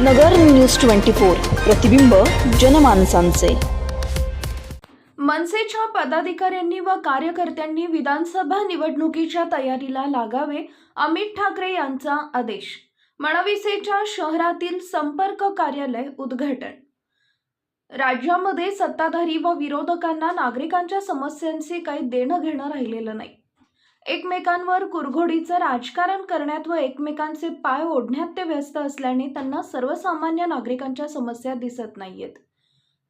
नगर news twenty four प्रतिबिंब जनमानसांचे. मनसेच्या पदाधिकाऱ्यांनी व कार्यकर्त्यांनी विधानसभा निवडणुकीच्या तयारीला लागावे अमित ठाकरे यांचा आदेश. मनविसेच्या शहरातील संपर्क कार्यालय उद्घाटन. राज्यामध्ये सत्ताधारी व विरोधकांना नागरिकांच्या समस्यांचे काही देणं घेणं राहिलेलं नाही. एकमेकांवर कुरघोडीचं राजकारण करण्यात व एकमेकांचे पाय ओढण्यात ते व्यस्त असल्याने त्यांना सर्वसामान्य नागरिकांच्या समस्या दिसत नाहीयेत.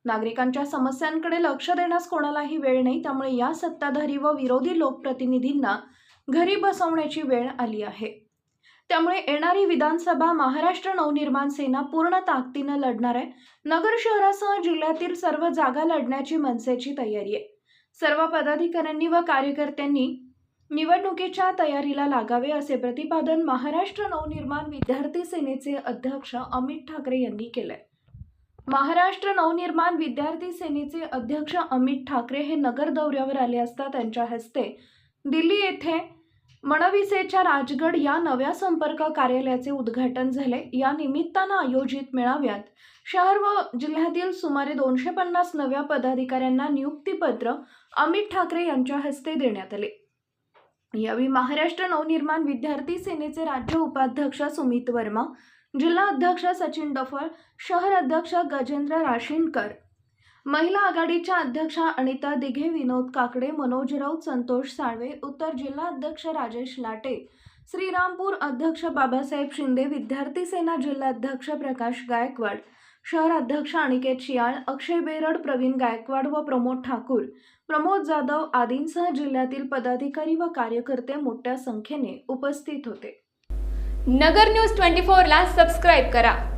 नागरिकांच्या समस्यांकडे लक्ष देण्यास कोणालाही वेळ नाही त्यामुळे या सत्ताधारी व विरोधी लोकप्रतिनिधींना घरी बसवण्याची वेळ आली आहे. त्यामुळे येणारी विधानसभा महाराष्ट्र नवनिर्माण सेना पूर्ण ताकदीनं लढणार आहे. नगर शहरासह जिल्ह्यातील सर्व जागा लढण्याची मनसेची तयारी आहे. सर्व पदाधिकाऱ्यांनी व कार्यकर्त्यांनी निवडणुकीच्या तयारीला लागावे असे प्रतिपादन महाराष्ट्र नवनिर्माण विद्यार्थी सेनेचे अध्यक्ष अमित ठाकरे यांनी केलंय. महाराष्ट्र नवनिर्माण विद्यार्थी सेनेचे अध्यक्ष अमित ठाकरे हे नगर दौऱ्यावर आले असता त्यांच्या हस्ते दिल्ली येथे मनविसेच्या राजगड या नव्या संपर्क कार्यालयाचे उद्घाटन झाले. या निमित्तानं आयोजित मेळाव्यात शहर व जिल्ह्यातील सुमारे दोनशे पन्नास नव्या पदाधिकाऱ्यांना नियुक्तीपत्र अमित ठाकरे यांच्या हस्ते देण्यात आले. यावेळी महाराष्ट्र नवनिर्माण विद्यार्थी सेनेचे राज्य उपाध्यक्ष सुमित वर्मा जिल्हा अध्यक्ष सचिन डफळ शहर अध्यक्ष गजेंद्र राशीनकर. महिला आघाडीच्या अध्यक्षा अनिता दिघे विनोद काकडे मनोज राऊत संतोष साळवे उत्तर जिल्हा अध्यक्ष राजेश लाटे श्रीरामपूर अध्यक्ष बाबासाहेब शिंदे विद्यार्थी सेना जिल्हाध्यक्ष प्रकाश गायकवाड शहर अध्यक्ष अनिकेत शियाळ अक्षय बेरड प्रवीण गायकवाड व प्रमोद ठाकूर. प्रमोद जाधव आदींसह जिल्ह्यातील पदाधिकारी व कार्यकर्ते मोठ्या संख्येने उपस्थित होते. नगर न्यूज ट्वेंटी फोरला सबस्क्राईब करा.